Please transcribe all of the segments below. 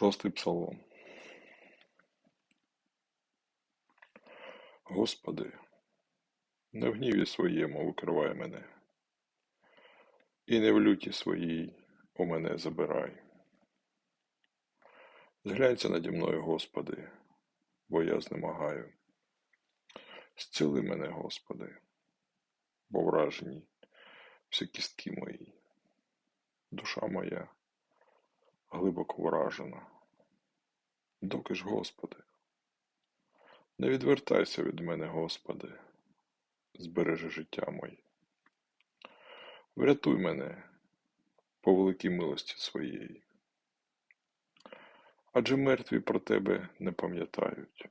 Шостий псалом. Господи, не в гніві своєму викривай мене, і не в люті своїй у мене забирай. Зглянься наді мною, Господи, бо я знемагаю. Зціли мене, Господи, бо вражені всі кістки мої, душа моя глибоко вражена. Доки ж, Господи, не відвертайся від мене, Господи, збережи життя моє. Врятуй мене по великій милості своєї. Адже мертві про тебе не пам'ятають.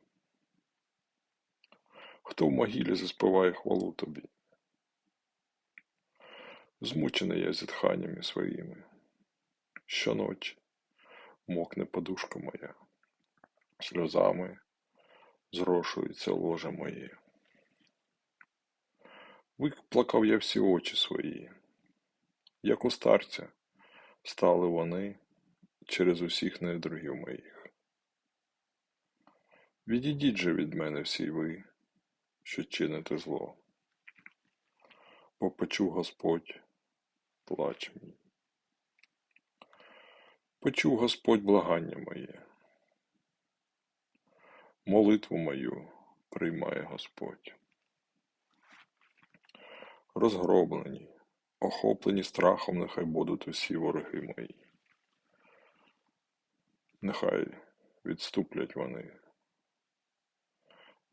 Хто в могилі заспіває хвалу тобі? Змучений я зітханнями своїми. Щоночі мокне подушка моя, сльозами зрошується ложе моє. Виплакав я всі очі свої, як у старця стали вони через усіх недругів моїх. Відійдіть же від мене всі ви, що чините зло, бо почув Господь плач мій. Почув Господь благання моє, молитву мою приймає Господь. Розгроблені, охоплені страхом, нехай будуть усі вороги мої. Нехай відступлять вони,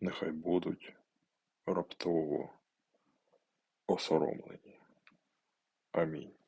нехай будуть раптово осоромлені. Амінь.